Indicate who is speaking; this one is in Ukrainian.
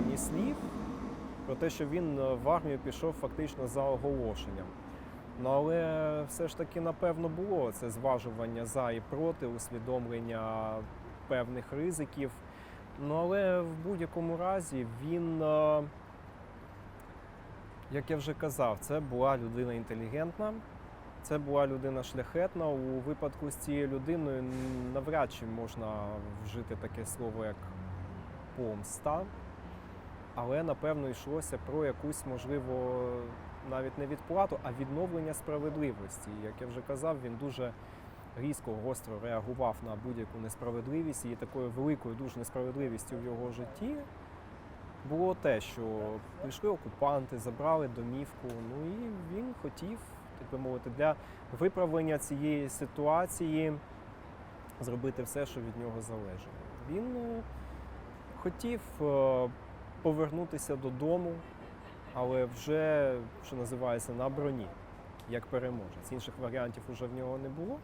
Speaker 1: принаймні слів про те, що він е, в армію пішов фактично за оголошенням. Ну але все ж таки, напевно, було це зважування за і проти, усвідомлення певних ризиків. Ну але в будь-якому разі він, е, як я вже казав, це була людина інтелігентна, це була людина шляхетна. У випадку з цією людиною навряд чи можна вжити таке слово, як помста. Але напевно йшлося про якусь, можливо, навіть не відплату, а відновлення справедливості. Як я вже казав, він дуже різко, гостро реагував на будь-яку несправедливість, і такою великою дуже несправедливістю в його житті було те, що прийшли окупанти, забрали домівку. Ну і він хотів, так би мовити, для виправлення цієї ситуації зробити все, що від нього залежало. Він е, хотів е, повернутися додому, але вже, що називається, на броні, як переможець. Інших варіантів уже в нього не було.